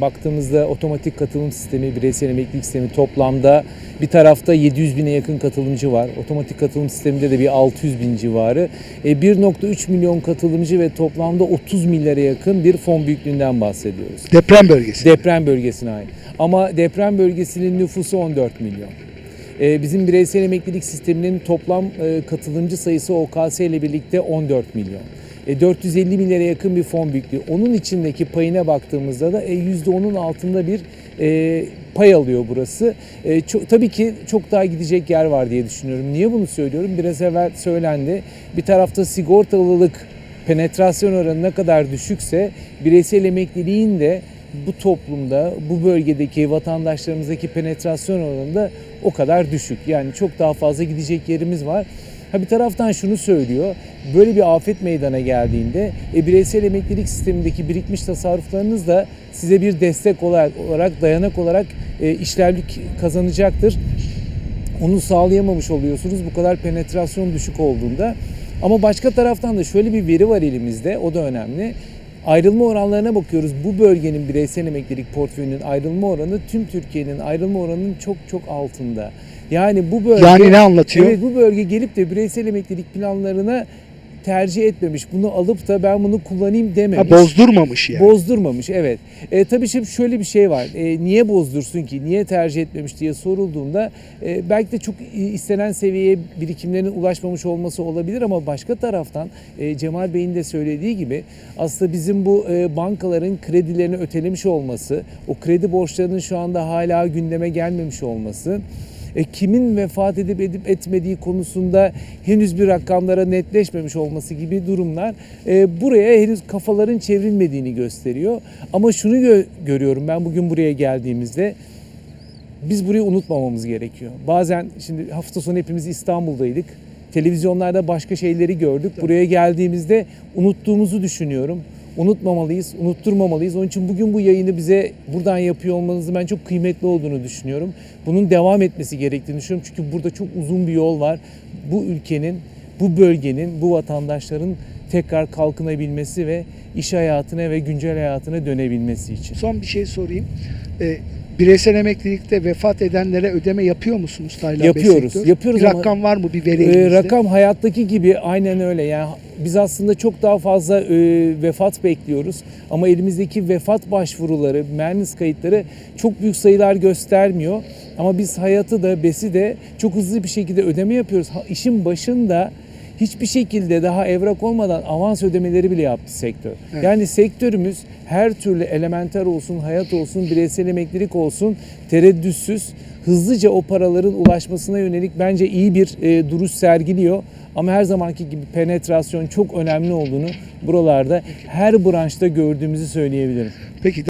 baktığımızda otomatik katılım sistemi, bireysel emeklilik sistemi toplamda bir tarafta 700 bine yakın katılımcı var. Otomatik katılım sisteminde de bir 600 bin civarı. E, 1.3 milyon katılımcı ve toplamda 30 milyara yakın bir fon büyüklüğünden bahsediyoruz. Deprem bölgesi. Deprem bölgesine ait. Ama deprem bölgesinin nüfusu 14 milyon. Ee, Bizim bireysel emeklilik sisteminin toplam e, katılımcı sayısı OKS ile birlikte 14 milyon. E, 450 milyara yakın bir fon büyüklüğü. Onun içindeki payına baktığımızda da e, %10'un altında bir e, pay alıyor burası. E, tabii ki çok daha gidecek yer var diye düşünüyorum. Niye bunu söylüyorum? Biraz evvel söylendi. Bir tarafta sigortalılık penetrasyon oranı ne kadar düşükse bireysel emekliliğin de bu toplumda, bu bölgedeki vatandaşlarımızdaki penetrasyon oranı da o kadar düşük. Yani çok daha fazla gidecek yerimiz var. Ha bir taraftan şunu söylüyor. Böyle bir afet meydana geldiğinde e, bireysel emeklilik sistemindeki birikmiş tasarruflarınız da size bir destek olarak, olarak dayanak olarak e, işlerlik kazanacaktır onu sağlayamamış oluyorsunuz bu kadar penetrasyon düşük olduğunda. Ama başka taraftan da şöyle bir veri var elimizde, o da önemli. Ayrılma oranlarına bakıyoruz. Bu bölgenin bireysel emeklilik portföyünün ayrılma oranı tüm Türkiye'nin ayrılma oranının çok çok altında. Yani bu bölge Yani ne anlatıyor? Evet bu bölge gelip de bireysel emeklilik planlarına tercih etmemiş. Bunu alıp da ben bunu kullanayım dememiş. Ha, bozdurmamış yani. Bozdurmamış evet. E, tabii şimdi şöyle bir şey var. E, niye bozdursun ki? Niye tercih etmemiş diye sorulduğunda e, belki de çok istenen seviyeye birikimlerin ulaşmamış olması olabilir ama başka taraftan e, Cemal Bey'in de söylediği gibi aslında bizim bu e, bankaların kredilerini ötelemiş olması, o kredi borçlarının şu anda hala gündeme gelmemiş olması e, kimin vefat edip edip etmediği konusunda henüz bir rakamlara netleşmemiş olması gibi durumlar e, buraya henüz kafaların çevrilmediğini gösteriyor. Ama şunu gö- görüyorum ben bugün buraya geldiğimizde biz burayı unutmamamız gerekiyor. Bazen şimdi hafta sonu hepimiz İstanbul'daydık. Televizyonlarda başka şeyleri gördük. Buraya geldiğimizde unuttuğumuzu düşünüyorum. Unutmamalıyız, unutturmamalıyız. Onun için bugün bu yayını bize buradan yapıyor olmanızın ben çok kıymetli olduğunu düşünüyorum. Bunun devam etmesi gerektiğini düşünüyorum. Çünkü burada çok uzun bir yol var. Bu ülkenin, bu bölgenin, bu vatandaşların tekrar kalkınabilmesi ve iş hayatına ve güncel hayatına dönebilmesi için. Son bir şey sorayım. Ee, bireysel emeklilikte vefat edenlere ödeme yapıyor musunuz Taylan Bey Yapıyoruz, sektör? yapıyoruz Bir ama- rakam var mı bir veri elinizde? rakam hayattaki gibi aynen öyle. Yani biz aslında çok daha fazla e, vefat bekliyoruz ama elimizdeki vefat başvuruları, mühendis kayıtları çok büyük sayılar göstermiyor. Ama biz hayatı da besi de çok hızlı bir şekilde ödeme yapıyoruz. Ha, işin başında hiçbir şekilde daha evrak olmadan avans ödemeleri bile yaptı sektör. Evet. Yani sektörümüz her türlü elementer olsun, hayat olsun, bireysel emeklilik olsun tereddütsüz hızlıca o paraların ulaşmasına yönelik bence iyi bir e, duruş sergiliyor. Ama her zamanki gibi penetrasyon çok önemli olduğunu buralarda her branşta gördüğümüzü söyleyebilirim. Peki